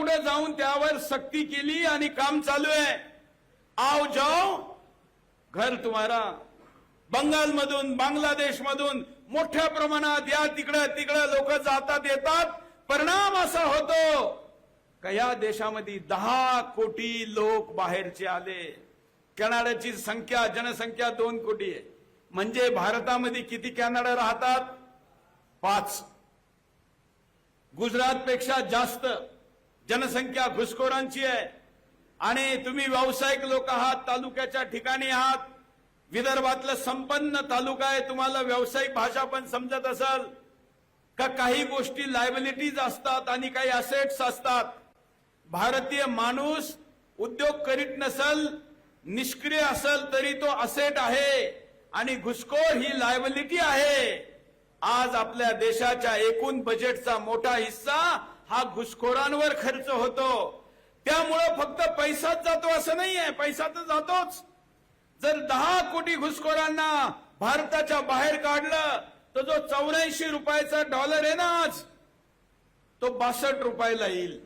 पुढे जाऊन त्यावर सक्ती केली आणि काम चालू आहे. आओ जाओ. घर तुम्हारा बंगालमधून बांगलादेशमधून मोठ्या प्रमाणात या तिकडं तिकडं लोक जातात येतात. परिणाम असा होतो का या देशामध्ये दहा कोटी लोक बाहेरचे आले. कॅनडाची संख्या जनसंख्या दोन कोटी आहे. म्हणजे भारतामध्ये किती कॅनडा राहतात? पाच. गुजरात पेक्षा जास्त. जनसंख्या घुसखोरांची आहे. आणि तुम्ही व्यावसायिक लोक आहात तालुक्याच्या ठिकाणी आहात. विदर्भातलं संपन्न तालुका आहे तुम्हाला व्यावसायिक भाषा पण समजत असेल. का काही गोष्टी लायबिलिटीज असतात आणि काही असेट्स असतात. भारतीय माणूस उद्योग करीत नसल निष्क्रिय असल तरी तो असेट आहे. आणि घुसखोर ही लायबिलिटी आहे. आज आपल्या देशाच्या एकूण बजेटचा मोठा हिस्सा हा घुसखोरांवर खर्च होतो. त्यामुळं फक्त पैसाच जातो असं नाहीये. पैसा तर जातोच. जर दहा कोटी घुसखोरांना भारताच्या बाहेर काढलं तर जो चौऱ्याऐंशी रुपयाचा डॉलर आहे ना आज तो बासष्ट रुपयाला येईल.